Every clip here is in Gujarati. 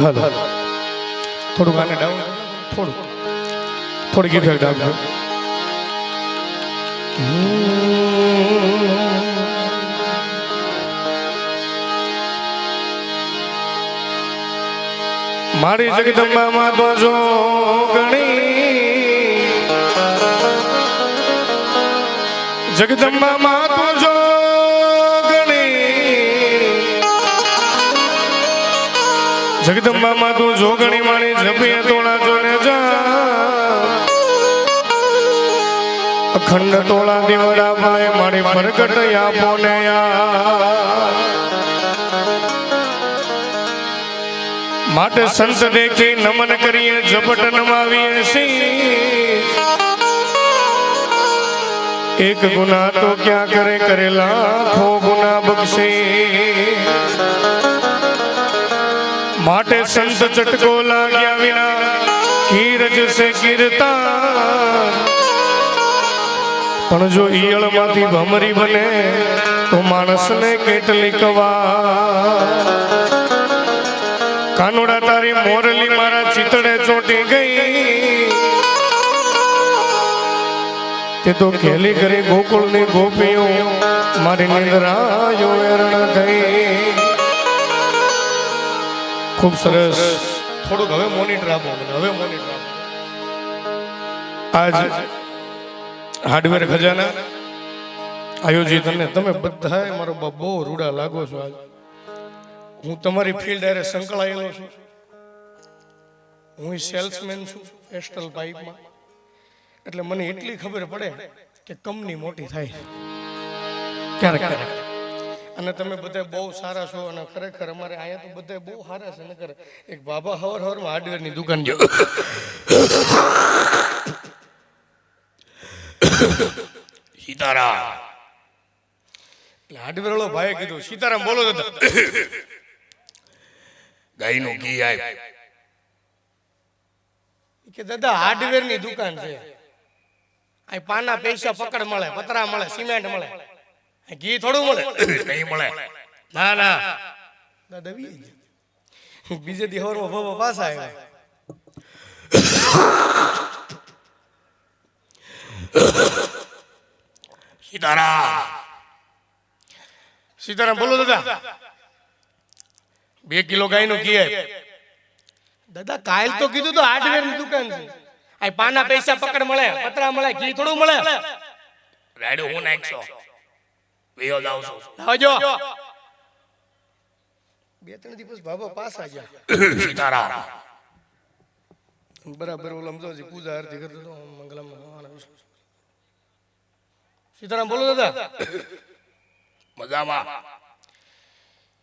હાલો થોડું ગાને ડાઉન થોડું થોડી ગીત ડાઉન મારી જગદંબામાં તો જો ગણી. જગદંબામાં તો જો જગદંબામાં તું જોગણી માણી જપીએ તોળા જોને જા. અખંડ તોળા દીવડા મળે મારી પ્રગટ આપો ને માટે સંત દેખી નમન કરીએ, ઝપટ નમાવીએ સી એક ગુના તો ક્યાં કરે કરેલા ખો ગુના બક્ષે. માટે સંત ચટકો લાગ્યા વિના કીરજ સે કીર્તા પણ જો ઈયળમાંથી ભમરી બને, તો માણસને કેટલી કવા કાનુડા તારી મોરલી મારા ચિતડે ચોટી ગઈ. તે તો ખેલી કરી ગોકુળની ગોપીઓ મારી નિંદ્રાયો એરણ થઈ. ખૂબ સરસ. થોડુંક હવે મોનિટર આપો મને હવે મોનિટર આપો. આજ હાર્ડવેર ખજાના આયોજિત અને તમે બધા મારો બાપ બહુ રૂડા લાગો છો આજ. હું તમારી ફિલ્ડ અરે સંકળાયેલો છું. હું સેલ્સમેન છું એસ્ટલ પાઇપમાં એટલે મને એટલી ખબર પડે કે કંપની મોટી થાય. ક્યારેક ક્યારેક. અને તમે બધા બહુ સારા છો અને ખરેખર અમારે અહીંયા તો બધા બહુ સારા છે. નકર એક બાબા હવર હવરમાં હાર્ડવેરની દુકાન જો. સીતારામ. એટલે હાર્ડવેર વાળો ભાઈએ કીધું સીતારામ બોલો દાદા ગાયનું ઘી આય કે દાદા હાર્ડવેરની દુકાન છે. અહીં પાના પૈસા પકડ મળે પતરા મળે સિમેન્ટ મળે. ઘી થોડું મળે. નહીં મળે. ના ના. ના વી બીજે દી હવારમાં પાસ આવ્યા. સીતારામ. સીતારામ બોલો દાદા. બે કિલો ગાયનું ઘી દાદા કાલ તો કીધું તો હાર્ડવેરની દુકાન છે. આ પાના પૈસા પકડ મળે પતરા મળે ઘી થોડું મળે. રાડ્યો હું નાખશો? વિયો જાઉં છું. આવજો બે ત્રણ દિવસ બાબા પાછા ગયા સીતારામ બરાબર ઓલો સમજો છે પૂજા આરતી કરતો મંગલમ ભગવાન સીતારામ બોલો દાદા. મજામાં.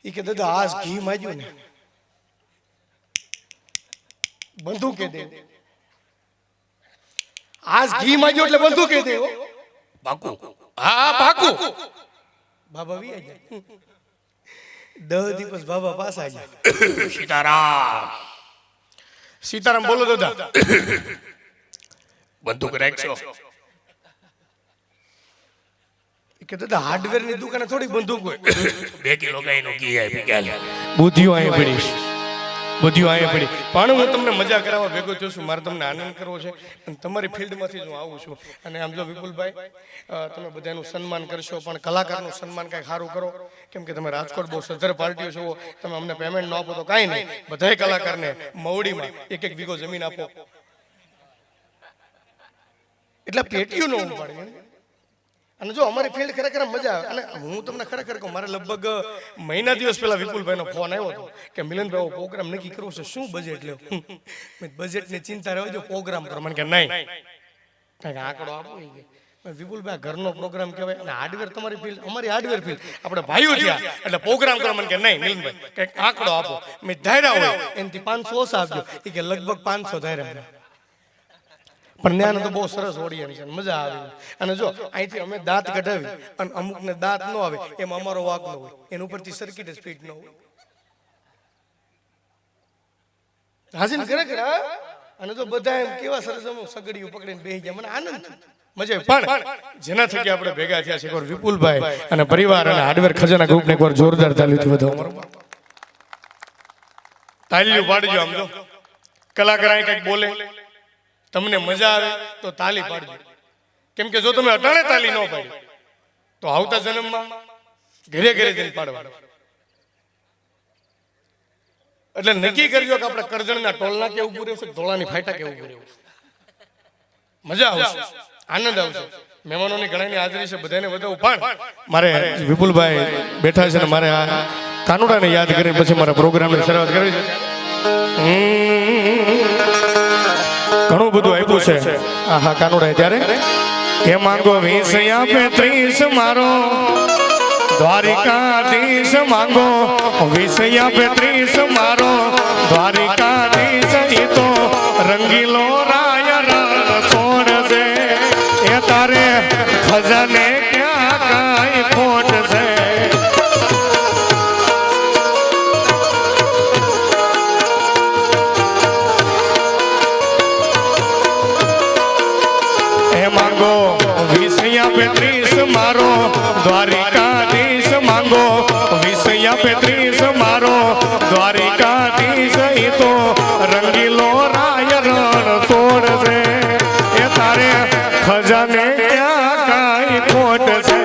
એ કે દાદા આજ ઘી માજ્યું ને. બંદૂકે દે. આજ ઘી માજ્યું એટલે બંદૂકે દે હો. પાકું હા પાકું બાબા વી ગયા દહ દિવસ બાબા પાછા ગયા સીતારામ. સીતારામ બોલો દાદા. બંદૂક રાખજો કે દાદા હાર્ડવેરની દુકાને થોડી બંદૂક હોય. બે કિલો ગાયનું ઘી આય પીગાલ બુદ્ધિઓ અહીં પડી બુદ્ધિઓ અહીંયા પડી. પણ હું તમને મજા કરાવવા ભેગો થયો છું. મારે તમને આનંદ કરવો છે. અને તમારી ફિલ્ડમાંથી જ હું આવું છું. અને આમ જો વિપુલભાઈ તમે બધાનું સન્માન કરશો, પણ કલાકારનું સન્માન કાંઈક સારું કરો. કેમ કે તમે રાજકોટ બહુ સધર પાર્ટીઓ છો. તમે અમને પેમેન્ટ ન આપો તો કાંઈ નહીં. બધાય કલાકારને મવડીમાં એક એક વીઘો જમીન આપો. એટલે પેટીઓ ન ઉપાડે અને જો અમારી ફિલ્ડ ખરેખર મજા આવે, અને હું તમને ખરેખર કહું, મારે લગભગ મહિના દિવસ પહેલા વિપુલભાઈનો ફોન આવ્યો હતો કે, મિલનભાઈ પ્રોગ્રામ નક્કી કરવો છે, શું બજેટ લેવું મેં બજેટની ચિંતા રહેવા જો પ્રોગ્રામ કરો. મને કે, નહીં. કાંઈક આંકડો આપો. વિપુલભાઈ ઘરનો પ્રોગ્રામ કહેવાય. અને હાર્ડવેર તમારી ફિલ્ડ અમારી હાર્ડવેર ફિલ્ડ આપણે ભાઈઓ થયા એટલે પ્રોગ્રામ કરો. મને કે, નહીં, મિલનભાઈ. કંઈક આંકડો આપો. મેં ધાર્યા હોય, એનાથી પાંચસો ઓછા આપજો. એ કે, લગભગ પાંચસો ધાર્યા. પણ ત્યાંનો તો બહુ સરસ ઓડિયન્સ છે મજા આવે. અને જો અહીંથી અમે દાંત કઢાવી અને અમુકને દાંત ન આવે એમાં અમારો વાક ન હોય. એના ઉપરથી સર્કિટ સ્પીડ ન હોય. હાસીન ખરેખર અને જો બધા એમ કેવા સરસ સગડીઓ પકડીને બેસી ગયા મને આનંદ થયો. મજા પણ જેના થકી આપણે ભેગા થયા છે એકવાર વિપુલભાઈ અને પરિવાર અને હાર્ડવેર ખજાના ગ્રુપને એકવાર જોરદાર તાલીથી વધાવો અમારો તાલીઓ પાડજો આમ જો. કલાકાર અહીં કંઈક બોલે. તમને મજા આવે તો તાલી પાડજો. કેમ કે જો તમે અટાણે તાલી ન પાડી, તો આવતા જન્મમાં ઘરે ઘરે જઈને પાડવા એટલે નક્કી કરજો કે આપણે કરજણના ટોલના કેવું ઉભું છે ધોળાની ફાટા કેવું ઉભું મજા આવશે, આનંદ આવશે. મહેમાનોની ઘણાની હાજરી છે બધાને વધાવું. પણ મારે વિપુલભાઈ બેઠા છે ને મારે આ કાનુડાને યાદ કરી પછી મારા પ્રોગ્રામની શરૂઆત કરવી છે. ઘણું બધું આપ્યું છે. આહા કાનુડા ત્યારે? એ માંગો વીસ આપે ત્રીસ મારો. દ્વારિકાધીશ માંગો વીસ આપે ત્રીસ મારો. દ્વારિકાધીશ એ તો રંગીલો રાય છોડ એ તારે ખજાને ક્યાં કાંઈ ખોટ પેત્રીસ મારો, દ્વારિકાધીશ માંગો. વિષયા પેત્રીસ મારો, દ્વારિકાધીશ ઈ તો રંગીલો રાય રણ છોડ છે એ તારે ખજાને ક્યાં ખોટ છે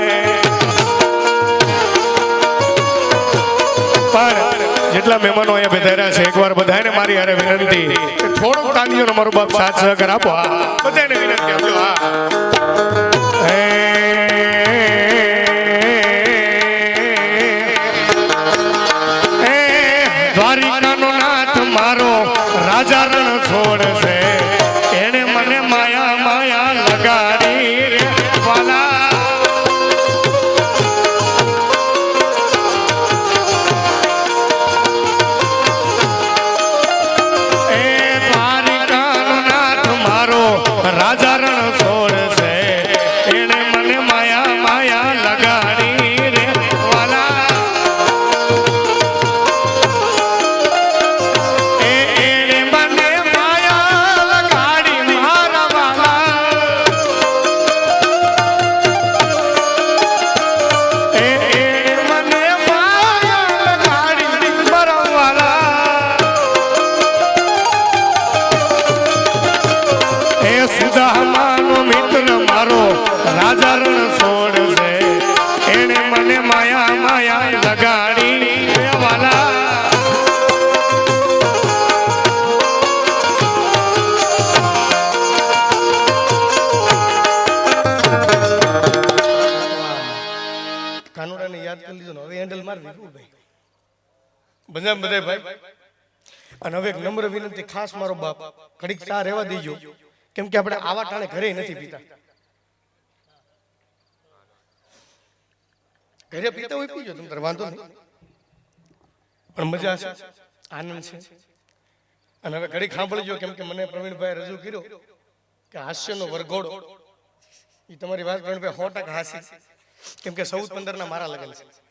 જેટલા મહેમાનો અહીંયા બેધાર્યા છે, એકવાર બધાને મારી હારે વિનંતી થોડોક તાલીઓનો મારો બાપ સાથ સહકાર આપો. બધાને વિનંતી આપજો. હા. હે. આનંદ છે. અને હવે ઘડીક સાંભળજો, કેમ મને પ્રવીણભાઈ રજૂ કર્યો કે હાસ્યનો વરઘોડો. એ તમારી વાત પ્રવીણભાઈ સો ટકા હાસી. કેમ કે ચૌદ પંદરના મારા લગન છે.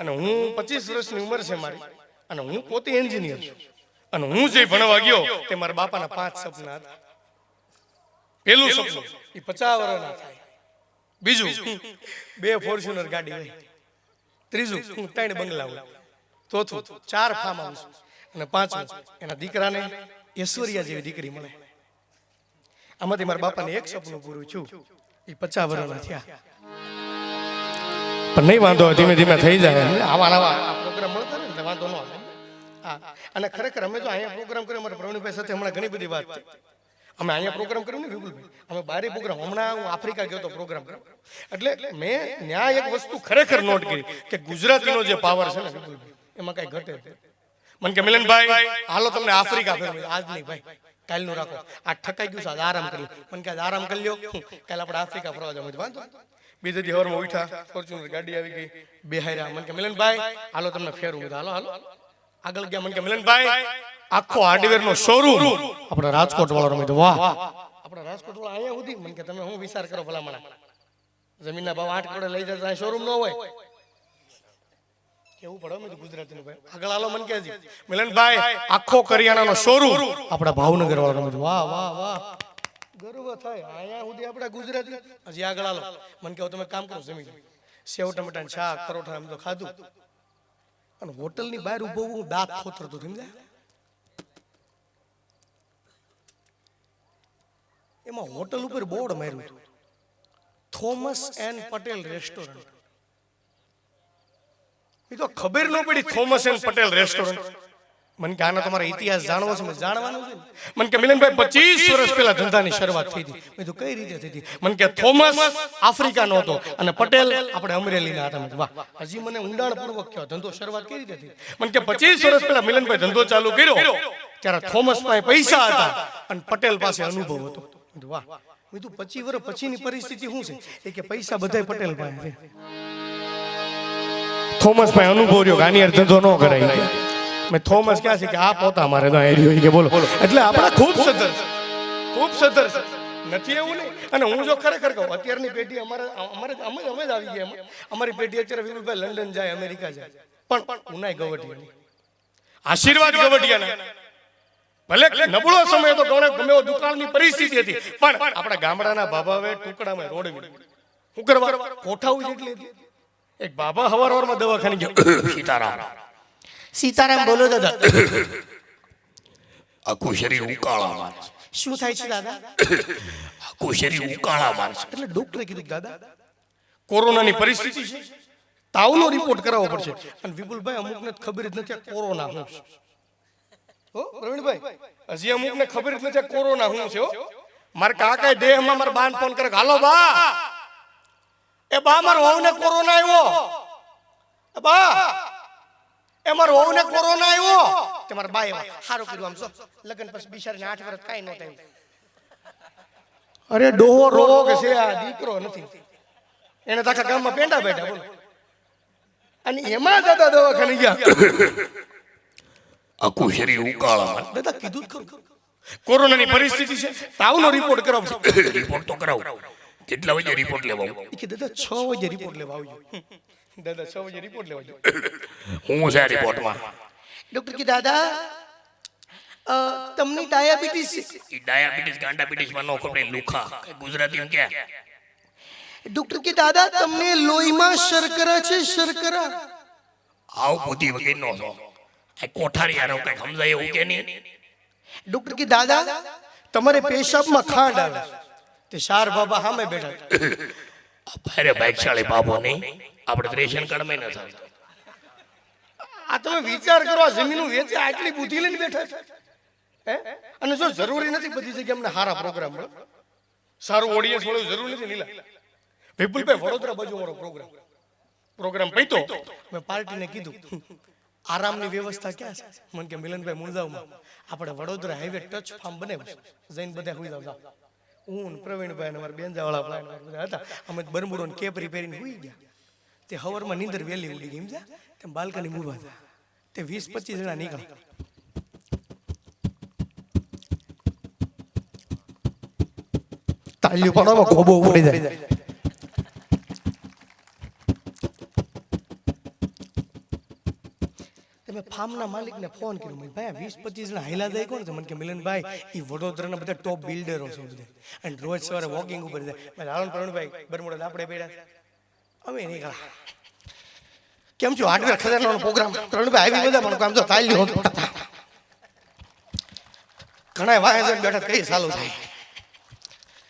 અને હું પચીસ વર્ષની ઉંમર છે મારી. અને હું પોતે એન્જિનિયર છું. અને હું જે ભણવા ગયો તે મારા બાપાના પાંચ સપના હતા. પેલું સપનું એ પચાસ વર્ષના થાય. બીજું બે ફોર્ચ્યુનર ગાડી હોય. ત્રીજું હું ત્રણ બંગલા હોય. ચોથું ચાર ફાર્મ હાઉસ અને પાંચમું એના દીકરાને ઐશ્વર્યા જેવી દીકરી મળે. આમાંથી મારા બાપાને એક સપનું પૂરું છું એ પચાસ વર્ષના થયા. પણ નહીં વાંધો, ધીમે ધીમે થઈ જાય. આવા આવા પ્રોગ્રામ મળતો ને વાંધો ન હા. અને ખરેખર અમે જો અહીંયા પ્રોગ્રામ કર્યો, અમારા પ્રવીણભાઈ સાથે હમણાં ઘણી બધી વાત અમે અહીંયા પ્રોગ્રામ કર્યો ને, વિપુલભાઈ? અમે બારે પ્રોગ્રામ હમણાં હું આફ્રિકા ગયો તો પ્રોગ્રામ કર્યો. એટલે મેં ન્યાય એક વસ્તુ ખરેખર નોટ કરી કે ગુજરાતીનો જે પાવર છે ને, વિપુલભાઈ, એમાં કઈ ઘટે. મને કે, મિલનભાઈ, હાલો તમને આફ્રિકા ફેરવી આજ નહીં ભાઈ, કાલનું રાખો. આ ઠકાઈ ગયું છે આરામ કરી મન કે આરામ કરી લ્યો. કાલે આપણે આફ્રિકા ફરવા જવું વાંધો. બીજે દી હવારમાં ઉઠ્યા, ફોર્ચ્યુનર ગાડી આવી ગઈ. બે હાર્યા મને કે, મિલનભાઈ, હાલો તમને ફેરવું બધા હાલો હાલો. આગળ ગયા, મને કે, મિલનભાઈ, આખો હાર્ડવેર નો શોરૂમ આપણા રાજકોટ વાળો રમી વાહ. આપણા રાજકોટ વાળા અહીંયા સુધી? મને કે, તમે હું વિચાર કરો ભલા ભલામણા? જમીનના ભાવ આઠ કરોડ લઈ જતા શોરૂમ ન હોય. કેવું પડે મેં ગુજરાતી ભાઈ. આગળ હાલો, મને કે મિલનભાઈ, આખો કરિયાણાનો શોરૂમ આપણા ભાવનગર વાળો રમી વાહ વાહ વાહ. ગર્વ થાય. અહીંયા સુધી આપણા ગુજરાતી હજી આગળ આલો મને કહો તમે કામ કરો જમીન સેવ, ટમેટા શાક, પરોઠા એમ તો ખાધું. અને હોટલની બહાર ઊભો હું દાંત ખોતરતો સમજાય? એમાં હોટલ ઉપર બોર્ડ માર્યું હતું. Thomas and Patel restaurant. એ તો ખબર ન પડી, થોમસ એન પટેલ રેસ્ટોરન્ટ. મને કે આનો તમારો ઇતિહાસ જાણવો છે મને જાણવાનું છે. મને કે મિલનભાઈ પચીસ વર્ષ પહેલા ધંધાની શરૂઆત થઈ હતી. મેં તો કઈ રીતે થઈ હતી? મને કે થોમસ આફ્રિકાનો હતો. અને પટેલ આપણે અમરેલીના હતા વાહ હજી મને ઊંડાણપૂર્વક કયો ધંધો શરૂઆત કઈ રીતે થઈ? મને કે પચીસ વર્ષ પહેલા મિલનભાઈ ધંધો ચાલુ કર્યો. ત્યારે થોમસ પાસે પૈસા હતા અને પટેલ પાસે અનુભવ હતો. વાહ. મેં તું પચીસ વર્ષ પછીની પરિસ્થિતિ શું છે? એ કે પૈસા બધા પટેલ પાસે. થોમસ ભાઈ અનુભવ રહ્યો આની ધંધો ન કરાય. મેં થોમસ ક્યાં છે કે આ પોતા મારે તો એરિયો કે બોલો. એટલે આપણા ખૂબ સદર ખૂબ સદર નથી એવું નહીં? અને હું જો ખરેખર કહું અત્યારની પેઢી અમારે અમારે અમે અમે જ આવી ગયા અમારી પેઢી અત્યારે વિપુલભાઈ લંડન જાય અમેરિકા જાય. પણ ઉનાય ગવટિયા આશીર્વાદ ગવટિયાના ભલે નબળો સમય તો ગમે ગમે દુકાળની પરિસ્થિતિ હતી પણ આપણા ગામડાના બાબાએ ટુકડામાં રોડવી. શું કરવા કોઠાવું જેટલી હતી. એક બાબા હવાર હવારમાં દવાખાને ગયો. સીતારામ. સીતારામ બોલો દાદા. આખું શરીર ઉકાળા મારે શું થાય છે દાદા? આખું શરીર ઉકાળા મારે છે. એટલે ડોક્ટરે કીધું દાદા કોરોનાની પરિસ્થિતિ છે. તાવનો રિપોર્ટ કરાવવો પડશે. અને વિપુલભાઈ અમુકને ખબર જ નથી કોરોના હું છે. હો પ્રવીણભાઈ? હજી અમુકને ખબર જ નથી કોરોના હું છે હો. મારા કાકાએ દેહમાં મારા બાન ફોન કરે હાલો બા. એ બા મારો વહુને કોરોના આવ્યો બા એ મારા વહુને કોરોના આવ્યો. તે મારા બા સારું કર્યું આમ જો. લગ્ન પછી બિચારીને આઠ વર્ષ કાંઈ ન થયું. અરે ડોહો રોગ છે? આ દીકરો નથી. એને તો આખા ગામમાં પેંડા બેઠા બોલો. અને એમાં દાદા દવાખાને ગયા. આખું શરીર ઉકાળા. દાદા કીધું જ ખરું. કોરોનાની પરિસ્થિતિ છે. તાવનો રિપોર્ટ કરાવજો. રિપોર્ટ તો કરાવું. કેટલા વાગે રિપોર્ટ લેવા આવું? કે દાદા છ વાગે રિપોર્ટ લેવા આવજો. દાદા છ વાગે રિપોર્ટ લેવા આવજો હું છે રિપોર્ટમાં ડોક્ટર કે દાદા તમને ડાયાબિટીસ છે ઈ ડાયાબિટીસ ગાંડાબિટીસમાં નો ખબર લુખા. ગુજરાતીમાં કે ડોક્ટર કે દાદા તમને લોહીમાં શર્કરા છે શર્કરા. આવ બુદ્ધિ વગર નો છો આ કોઠારી આરો કઈ સમજાય એવું કે નહીં? ડોક્ટર કે દાદા તમારે પેશાબમાં ખાંડ આવે. તે શાર બાબા સામે બેઠા અરે ભાઈ ભારે બાબો નહીં. આપણે રેશન કાર્ડમાં ન થાય. આ તમે વિચાર કરો, આ જમીનો વેચે આટલી બુદ્ધિ લઈને બેઠા છે. અને જો જરૂરી નથી બધી જગ્યાએ અમને સારા પ્રોગ્રામ મળે. સારું ઓડિયન્સ મળે એવું જરૂર નથી લીલા વિપુલભાઈ, વડોદરા બાજુ મારો પ્રોગ્રામ પ્રોગ્રામ પૈતો. મેં પાર્ટીને કીધું આરામની વ્યવસ્થા ક્યાં છે? મને કે, મિલનભાઈ, મુંજાવમાં. આપણે વડોદરા હાઈવે ટચ ફાર્મ બનાવ્યું જઈને બધા હોઈ જાવ હું પ્રવીણભાઈ અને મારા બેનજાવાળા બધા હતા. અમે બરમુડો કેપરી પહેરીને હોઈ ગયા. તે હવરમાં નીંદર વહેલી ઉડી ગઈ સમજ્યા તેમ બાલ્કની ઊભા હતા તે વીસ પચીસ જણા નીકળ્યા જાય. તમે ફાર્મના માલિકને ફોન કર્યો. મેં ભાઈ વીસ પચીસ જણા હાઈલા જાય કોણ છે? મને કે, મિલનભાઈ એ વડોદરાના બધા ટોપ બિલ્ડરો છે. અને રોજ સવારે વોકિંગ ઉપર જાય. હાલો ને પ્રવીણભાઈ બરમુડા આપણે બેડા અમે કેમ છો? હાર્ડવેર ખજાનાનો પ્રોગ્રામ પ્રવીણભાઈ આવી બધા પણ કામ તો તાલી હોત ઘણા વાહે જઈને બેઠા કઈ સાલું થાય.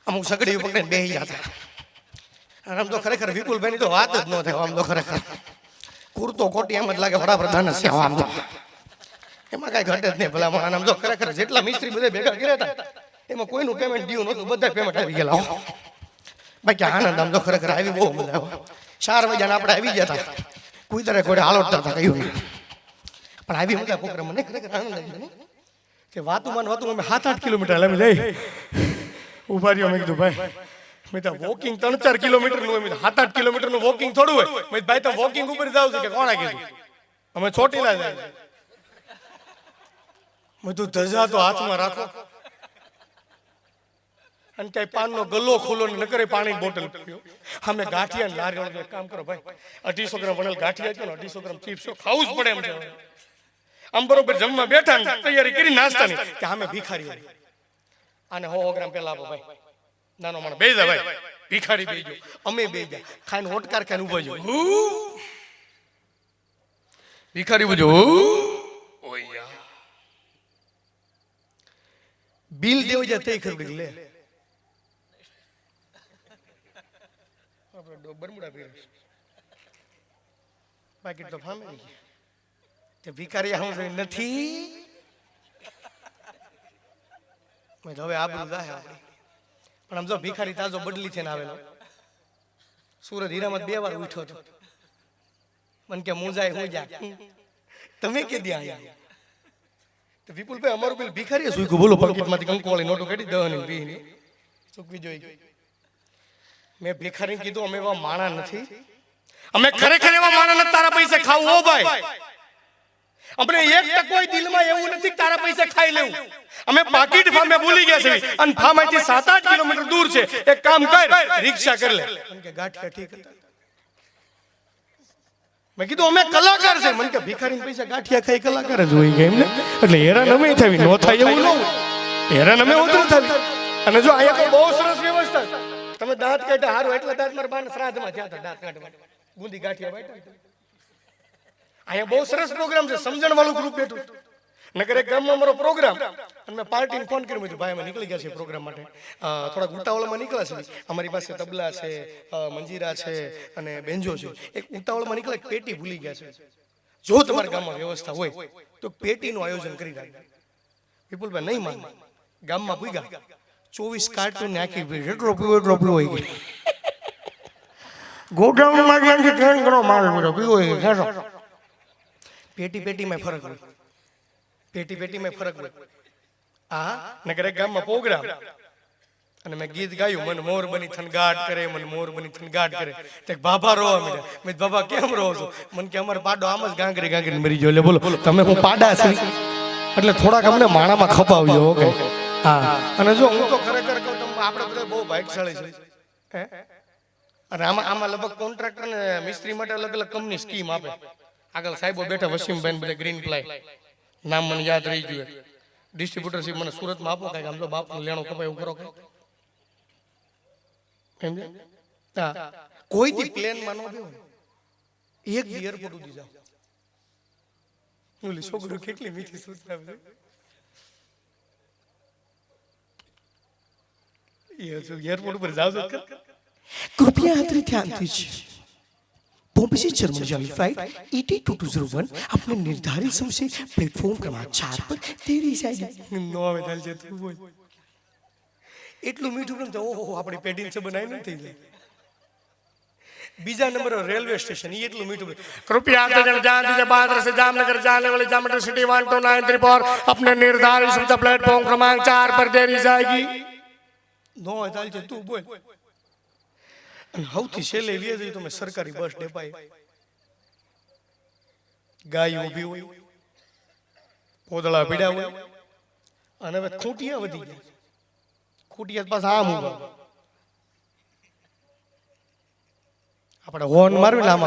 અમુક સગડી પકડીને બેસી જતા અને આમ તો ખરેખર વિપુલભાઈની તો વાત જ ન થાય, આમ તો ખરેખર. કુર્તો કોટી એમ જ લાગે, વડાપ્રધાન હશે આમ તો. એમાં કાંઈ ઘટે જ નહીં ભલા આમ તો ખરેખર જેટલા મિસ્ત્રી બધા ભેગા કર્યા હતા, એમાં કોઈનું પેમેન્ટ ડ્યુ નહોતું બધા પેમેન્ટ આવી ગયેલા. બાકી આનંદ આમ તો ખરેખર આવી બહુ મજા આવે. ચાર વાગ્યાના આપણે આવી ગયા હતા કોઈ તરફ કોઈ હાલોટતા હતા કહ્યું પણ આવી મજા પ્રોગ્રામ મને ખરેખર આનંદ આવી કે વાતું માન વાતું અમે સાત આઠ કિલોમીટર અમે લઈ. ઊભા રહ્યો મેં કીધું ભાઈ મેં તો વોકિંગ ત્રણ ચાર કિલોમીટરનું મેં સાત આઠ કિલોમીટરનું વોકિંગ થોડું હોય. મેં ભાઈ તો વોકિંગ ઉપર જાવ છો. કે કોણે કીધું? અમે ચોટીલા જાય. મેં તું ધજા તો હાથમાં રાખો. અને ક્યાંય પાનનો ગલ્લો ખુલ્લો ને નકરે પાણી બોટલ પીઓ. અમે ગાંઠિયા ને નારિયેળ એક કામ કરો ભાઈ. અઢીસો ગ્રામ વણેલ ગાંઠિયા છે ને અઢીસો ગ્રામ ચીપ્સ ખાવું જ પડે એમ છે આમ બરોબર જમવા બેઠા ને તૈયારી કરી નાસ્તાની. કે અમે ભિખારી. આને હો ગ્રામ પેલા આપો ભાઈ. નાનો માણસ બે જા ભાઈ. ભિખારી બે ગયો. અમે બે ગયા ખાઈને હોટકાર ખાઈને ઊભો ગયો ભિખારી બધું ઓય યા. બિલ દેવ જાય તે ખરું લે. આપણે ડો- બરમુડા પહેરે છે. બાકી તો ફામે તે ભિખારી આવું જોઈ નથી. મેં હવે આબરૂ જાહે પણ આમ જો ભિખારી તાજો બદલી થઈને આવેલો. સુરત હીરામાં બે વાર ઉઠ્યો હતો. મને કે, હું જાય, હું જા તમે કે દ્યા અહીંયા તો વિપુલભાઈ અમારું પેલું ભિખારી સુઈકું બોલો પોકેટમાંથી કંકુવાળી નોટો કાઢી દવા ની પીની. ચૂકવી જોઈ. મેં ભિખારી કીધું અમે એવા માણા નથી. અમે ખરેખર એવા માણા નથી તારા પૈસે ખાવું હો ભાઈ. આપણે એક ટકોય દિલમાં એવું નથી કે તારા પૈસે ખાઈ લેવું. અમે પાકીટ ફામે ભૂલી ગયા છે અને ફામાથી સાત આઠ કિલોમીટર દૂર છે. એક કામ કર રિક્ષા કરી લે. કે ગાંઠિયા ઠીક મેં કીધું અમે કલાકાર છે. મને કે ભિખારી પૈસા ગાંઠિયા ખાઈ કલાકાર જ હોય ગયા એમને એટલે હેરાન અમે થવી. નો થાય એવું ન હેરાન અમે ઓછું થવી. અને જો અહીંયા બહુ સરસ વ્યવસ્થા છે. તમે દાંત કાઢ્યા, હારું, એટલે દાંત મારા બાને શ્રાદ્ધમાં થયા દાંત કાઢવા. ગુંદી ગાંઠિયા અહીંયા બહુ સરસ પ્રોગ્રામ છે સમજણ વાળું ગ્રુપ બેઠું. નગર એક ગામમાં મારો પ્રોગ્રામ અને મેં પાર્ટીને ફોન કર્યો, મેં ભાઈ, અમે નીકળી ગયા છે પ્રોગ્રામ માટે. થોડાક ઉતાવળમાં નીકળ્યા છે અમારી પાસે તબલા છે મંજીરા છે, અને બેન્જો છે. એક ઉતાવળમાં નીકળે પેટી ભૂલી ગયા છે. જો તમારા ગામમાં વ્યવસ્થા હોય, તો પેટીનું આયોજન કરી રાખજો. વિપુલભાઈ, નહીં માન. ગામમાં પૂગ્યા ચોવીસ કાર્ટૂન આખી ભીડ એટલો પીવો એટલો પીવો હોય ગયો. ગોડાઉનમાં જ્યાંથી ટ્રેન કરો માલ મળ્યો પીવો હોય ગયો ખેંચો. પેટી પેટીમાં ફરક હોય પેટી પેટીમાં ફરક હોય આ નગર એક ગામમાં પ્રોગ્રામ અને મેં ગીત ગાયું મન મોર બની થનગાટ કરે મન મોર બની થનગાટ કરે. તે બાબા રોવા મને મેં બાબા કેમ રહો છો? મને કે અમારે પાડો આમ જ ગાંગરી ગાંગરી મરી ગયો. એટલે બોલો તમે હું પાડા છે? એટલે થોડાક અમને માણામાં ખપાવજો ઓકે હા. અને જો હું તો ખરેખર કહું તમે આપણે બધા બહુ ભાગ્યશાળી છે? અને આમાં આમાં લગભગ કોન્ટ્રાક્ટર ને મિસ્ત્રી માટે અલગ અલગ કંપની સ્કીમ આપે. આગળ સાહેબો બેઠા વસીમભાઈ બધા ગ્રીન પ્લાય નામ મને યાદ રહી ગયું ડિસ્ટ્રીબ્યુટરશીપ મને સુરતમાં આપો કાંઈક. આમ તો બાપ લેણો કપાય એવું કરો કાંઈક. સમજ્યા? હા. કોઈ દી પ્લેનમાં ન ને. એક એરપોર્ટ ઉડી જાઓ ઓલી કેટલી મીઠી સૂચના આપે છે. એ જો એરપોર્ટ ઉપર જાવ છો કૃપયા અત્રે ધ્યાનથી જ બોમ્બે से जर्मनी जाने flight ET two two zero one अपने निर्धारित समय से प्लेटफॉर्म क्रमांक चार पर देरी जाएगी નો આવે તાલ છે તું બોલ એટલું મીઠું કેમ તો ઓહો આપણી પેઢી છે બનાવી નથી થઈ જાય બીજા નંબર રેલવે સ્ટેશન ઈ એટલું મીઠું બોલે. कृपया आते जान दीजिए बहादुर से जामनगर जाने वाली Jamnagar city one two nine three four अपने निर्धारित सुविधा प्लेटफॉर्म क्रमांक चार पर देरी जाएगी નો ચાલ છે તું બોલ અને સૌથી છેલ્લે લે જઈ તમે સરકારી બસ ડેપાય. ગાય ઊભી હોય પોદળા પીડા હોય અને હવે ખૂંટિયા વધી ગયા ખૂંટિયા પાછા આમ ઊભા આપણે હોર્ન મારવી આમ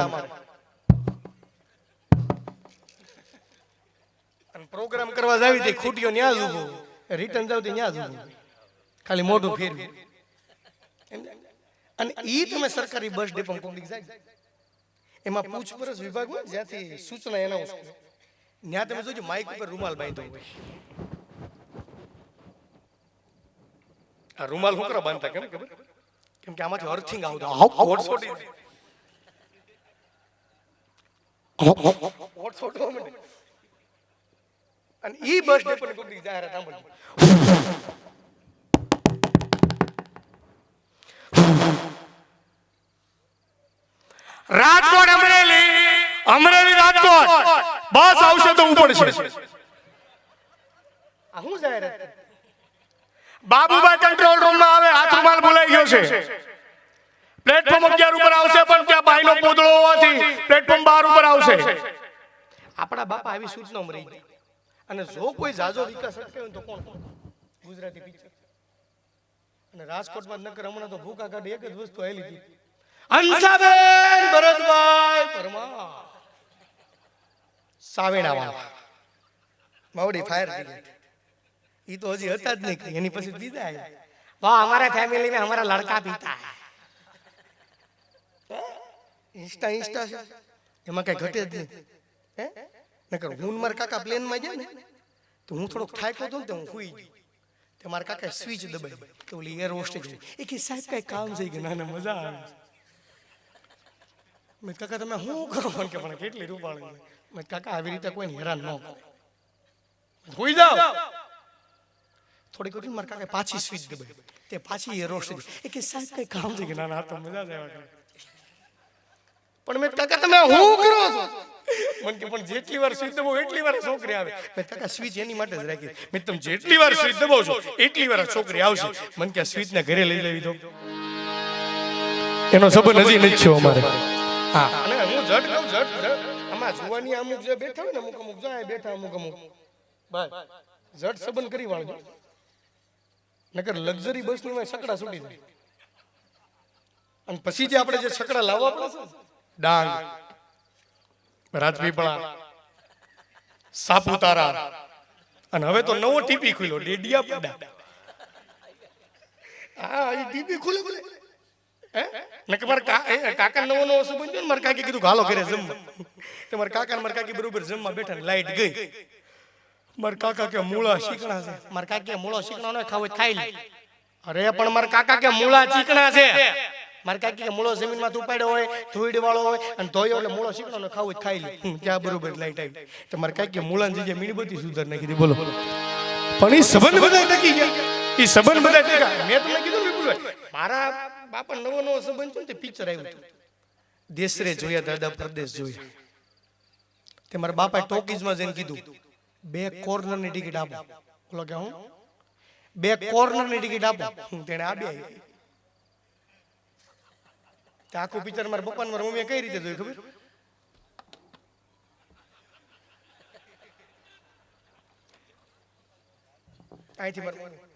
પ્રોગ્રામ કરવા જાવી તે ખૂટીઓ ન્યા જ ઊભો રિટર્ન જાવ તે ન્યા જ ઊભો. ખાલી મોઢું ફેરવી? અને એ તમે સરકારી બસ ડેપો પબ્લિક જાય એમાં પૂછપરછ વિભાગ હોય જ્યાંથી સૂચના એનાઉન્સ કરે. ત્યાં તમે જોજો માઇક ઉપર રૂમાલ બાંધ્યો હોય. આ રૂમાલ હું કરવા બાંધતા કેમ ખબર? કેમ કે આમાંથી અર્થિંગ આવતું. હોટ છોડી હોટ છોડવા માંડે. અને ઈ બસ ડેપો પબ્લિક જાહેરાત સાંભળજો. રાજકોટ અમરેલી. અમરેલી રાજકોટ. બસ આવશે તો ઉપર છે. હું જાહેર બાબુભાઈ કંટ્રોલ રૂમમાં આવે હાથ રૂમાલ ભૂલાઈ ગયો છે. પ્લેટફોર્મ અગિયાર ઉપર આવશે પણ ત્યાં બાઈનો પોદળો હોવાથી પ્લેટફોર્મ બાર ઉપર આવશે. આપણા બાપા આવી સૂચના મરી ગઈ અને જો કોઈ જાજો વિકાસ અટકે હોય તો કોણ? ગુજરાતી પિક્ચર અને રાજકોટમાં નકર હમણાં તો ભૂકા કાઢી એક જ વસ્તુ આવેલી હતી. હંસાબેન ભરતભાઈ પરમાર. સાવેણાવાળા. માવડી ફાયર એ તો હજી હતા જ નહીં, એની પછી દીધા વાહ, અમારા ફેમિલી મેં અમારા લડકા પીતા. ઇન્સ્ટા ઇન્સ્ટા છે. એમાં કઈ ઘટે જ નહીં. હે? નકર હું મારા કાકા પ્લેનમાં જાય ને, તો હું થોડોક થાક્યો હતો ને તો હું સુઈ ગયો. તે મારા કાકા સ્વિચ દબાઈ. તો ઓલી એર હોસ્ટેજ એ કે સાહેબ, કઈ કામ થઈ ગયું નાના મજા આવે મેં કાકા તમે શું કરો? મને કે પણ કેટલી રૂપાણી મેં કાકા આવી રીતે કોઈને હેરાન ન કરે. હોઈ જાઓ. થોડીક વાર મારા કાકા પાછી સ્વિચ દબાવી તે પાછી એ રોશ એ કે સાહેબ કઈ કામ છે કે ના? ના તો મજા જ આવ્યા પણ મેં કાકા તમે શું કરો છો? મને કે પણ જેટલી વાર સ્વીચ દબાવો એટલી વાર છોકરી આવે. મેં કાકા સ્વિચ એની માટે જ રાખી. મેં તમે જેટલી વાર સ્વીચ દબાવો છો એટલી વાર છોકરી આવશે. મને કે સ્વિચ ને ઘરે લઈ લેવી દો એનો સંબંધ હજી નથી થયો અમારે. હા. અને હું જડ કહું જડ જડ આમાં જુવાની અમુક જે બેઠા હોય ને અમુક અમુક જાય બેઠા અમુક અમુક. ભાઈ જડ સંબંધ કરી વાળજો. નકર લક્ઝરી બસની સકડા છૂટી જાય. અને પછી જે આપણે જે છકડા લાવવા પડે છે ડાંગ રાજપીપળા સાપુતારા. અને હવે તો નવો ટીપી ખુલ્યો ડેડિયા પડા હા એ ટીપી ખુલે. નકે મારા કાકા નવો નવો સંબંધ થયો ને કાકી કીધું હાલો ઘરે જમવા તો મારા કાકા ને કાકી બરોબર જમવા બેઠા લાઈટ ગઈ મારા કાકા કે મૂળા શીકણા છે મારા કાકી કે મૂળો શીકણો ન ખાવ ખાઈ લે અરે પણ મારા કાકા કે મૂળા ચીકણા છે મારા કાકી કે મૂળો જમીનમાં ઉપાડ્યો હોય ધોઈડ વાળો હોય અને ધોયો એટલે મૂળો શીકણો ને ખાવું ખાઈ લે ત્યાં બરોબર લાઈટ આવી તો મારા કાકી મૂળાની જગ્યાએ મીણબત્તી સુધાર નાખી દીધી બોલો પણ એ સંબંધ બધા ટકી ગયા એ સંબંધ બધા ટકા મેં તમને કીધું મારા બાપા નવો નવો સંબંધ છે તે પિક્ચર આવ્યું હતું. દેશરે જોયા દાદા પરદેશ જોયા. તે મારા બાપાએ ટોકીઝમાં જઈને કીધું, બે કોર્નરની ટિકિટ આપો. બોલો કે હું? બે કોર્નરની ટિકિટ આપો. હું તેણે આપી આવી તે આખું પિક્ચર મારા પપ્પા મારા મમ્મીએ કઈ રીતે જોયું ખબર? અહીંથી મારા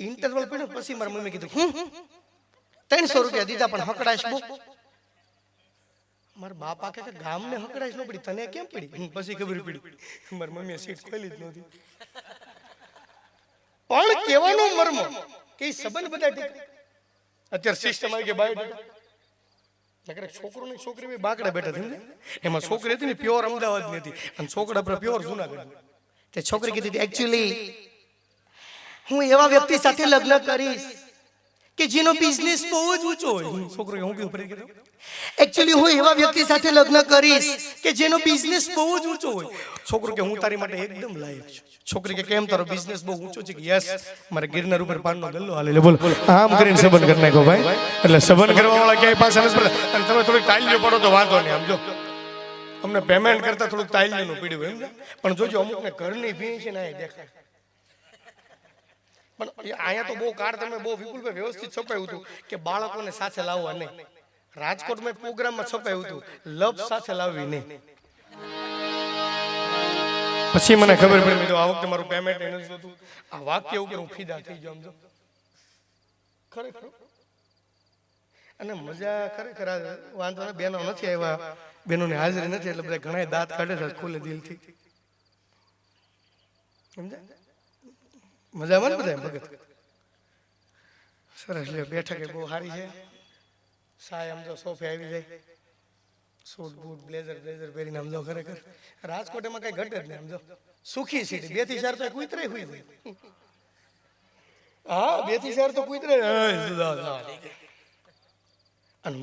ઇન્ટરવલ પડ્યો પછી મારા મમ્મી કીધું હું ત્રણસો રૂપિયા દીધા, પણ હકડાશ બહુ. મારા બાપા કે, ગામને હકડાશ ન પડી, તને કેમ પડી? પછી ખબર પડી. મારી મમ્મીએ સીટ ખોલી જ નહોતી. પણ કહેવાનો મર્મ કે સંબંધ બધા અત્યારે સિસ્ટમ આવી ગઈ બાયોડેટા. નકર છોકરો ને છોકરી બી બાકડા બેઠા થઈ એમાં છોકરી હતી ને પ્યોર અમદાવાદની હતી. અને છોકરા પર પ્યોર જુનાગઢ. તે છોકરી કીધી એકચ્યુઅલી હું એવા વ્યક્તિ સાથે લગ્ન કરીશ કે જેનો બિઝનેસ બહુ જ ઊંચો હોય. છોકરો હું કેવું ફરી કીધું? એકચ્યુઅલી હું એવા વ્યક્તિ સાથે લગ્ન કરીશ કે જેનો બિઝનેસ બહુ જ ઊંચો હોય. છોકરો કે હું તારી માટે એકદમ લાયક છું. છોકરી કે કેમ તારો બિઝનેસ બહુ ઊંચો છે કે યસ મારે ગિરનાર ઉપર પાનનો ગલ્લો હાલે લે બોલ. આમ કરીને સબન કરી નાખો ભાઈ. એટલે સબન કરવા વાળા ક્યાંય પાસે નથી અને તમે થોડીક તાલ્યો પડો તો વાંધો નહીં આમ જો. અમને પેમેન્ટ કરતા થોડુંક તાલ્યનું પીડ્યું એમ પણ જોજો અમુકને ઘરની ભીણ છે ને દેખાય. પણ અહીંયા તો બહુ કાર્ડ તમે બહુ વિપુલભાઈ વ્યવસ્થિત છપાયું હતું કે બાળકોને સાથે લાવવા નહીં. રાજકોટમાં મેં પ્રોગ્રામમાં છપાયું હતું લવ સાથે લાવવી નહીં. પછી મને ખબર પડી મેં કીધું, આ વખતે મારું પેમેન્ટ એનું જ હતું. આ વાક્ય ઉપર હું ફિદા થઈ ગયો સમજો ખરેખર? અને મજા ખરેખર વાંધો બેનો નથી આવ્યા. બેનોની હાજરી નથી એટલે બધા ઘણા દાંત કાઢે છે ખુલ્લે દિલથી. સમજ્યા? મજામાં ને બધા ભગત? સરસ, લ્યો, બેઠક એ બહુ સારી છે. સાય આમ જો સોફે આવી જાય. સૂટ, બૂટ, બ્લેઝર બ્લેઝર પહેરીને આમ જો ખરેખર. રાજકોટ એમાં કઈ ઘટે જ નહીં, આમ જો. સુખી સીટી બેથી ચાર તો કુતરે હોય. હા બેથી ચાર તો કુતરે